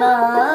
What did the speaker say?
বাবা